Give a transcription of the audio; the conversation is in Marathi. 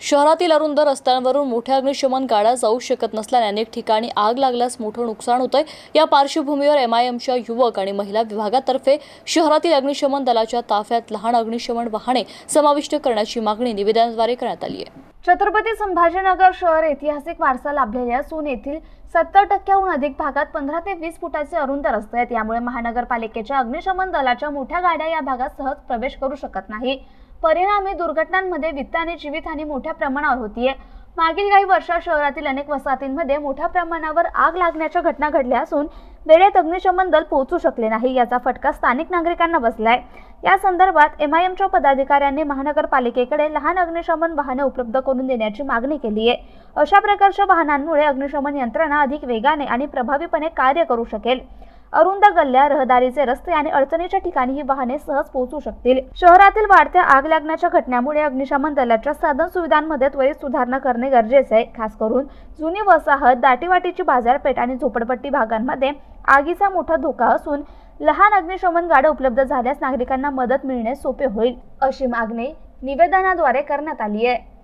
शहरातील अरुंद रस्त्यांवरून मोठ्या अग्निशमन गाड्या जाऊ शकत नसल्याने अनेक ठिकाणी आग लागल्यास मोठं नुकसान होतंय. या पार्श्वभूमीवर एमआयएमच्या युवक आणि महिला विभागातर्फे शहरातील अग्निशमन दलाच्या ताफ्यात लहान अग्निशमन वाहने समाविष्ट करण्याची मागणी निवेदनाद्वारे करण्यात आली आहे. छत्रपती संभाजीनगर शहर ऐतिहासिक वारसा लाभलेल्या सोन येथील सत्तर टक्क्याहून अधिक भागात पंधरा ते वीस फुटाचे अरुंद रस्ते आहेत. यामुळे महानगरपालिकेच्या अग्निशमन दलाच्या मोठ्या गाड्या या भागात सहज प्रवेश करू शकत नाही. परिणामी दुर्घटनांमध्ये वित्त आणि जीवितहानी मोठ्या प्रमाणावर होतीये. मागील काही वर्षात शहरातील अनेक वसाहतींमध्ये मोठ्या प्रमाणावर आग लागण्याच्या घटना घडल्या असून वेळेत अग्निशमन दल पोहोचू शकले नाही याचा फटका स्थानिक नागरिकांना बसलाय. या संदर्भात एम आय एमच्या पदाधिकाऱ्यांनी महानगरपालिकेकडे लहान अग्निशमन वाहने उपलब्ध करून देण्याची मागणी केली आहे अशा प्रकारच्या वाहनांमुळे अग्निशमन यंत्रणा अधिक वेगाने आणि प्रभावीपणे कार्य करू शकेल. अरुंद गल्ल्या रहदारीचे रस्ते आणि अडचणीच्या ठिकाणी ही वाहने सहज पोहोचू शकतील. शहरातील वाढत्या आग लागण्याच्या घटनेमुळे अग्निशमन दलाच्या साधन सुविधांमध्ये त्वरित सुधारणा करणे गरजेचे आहे. खास करून जुनी वसाहत दाटीवाटीची बाजारपेठ आणि झोपडपट्टी भागांमध्ये आगीचा मोठा धोका असून लहान अग्निशमन गाड्या उपलब्ध झाल्यास नागरिकांना मदत मिळणे सोपे होईल. अशी मागणी निवेदनाद्वारे करण्यात आली आहे.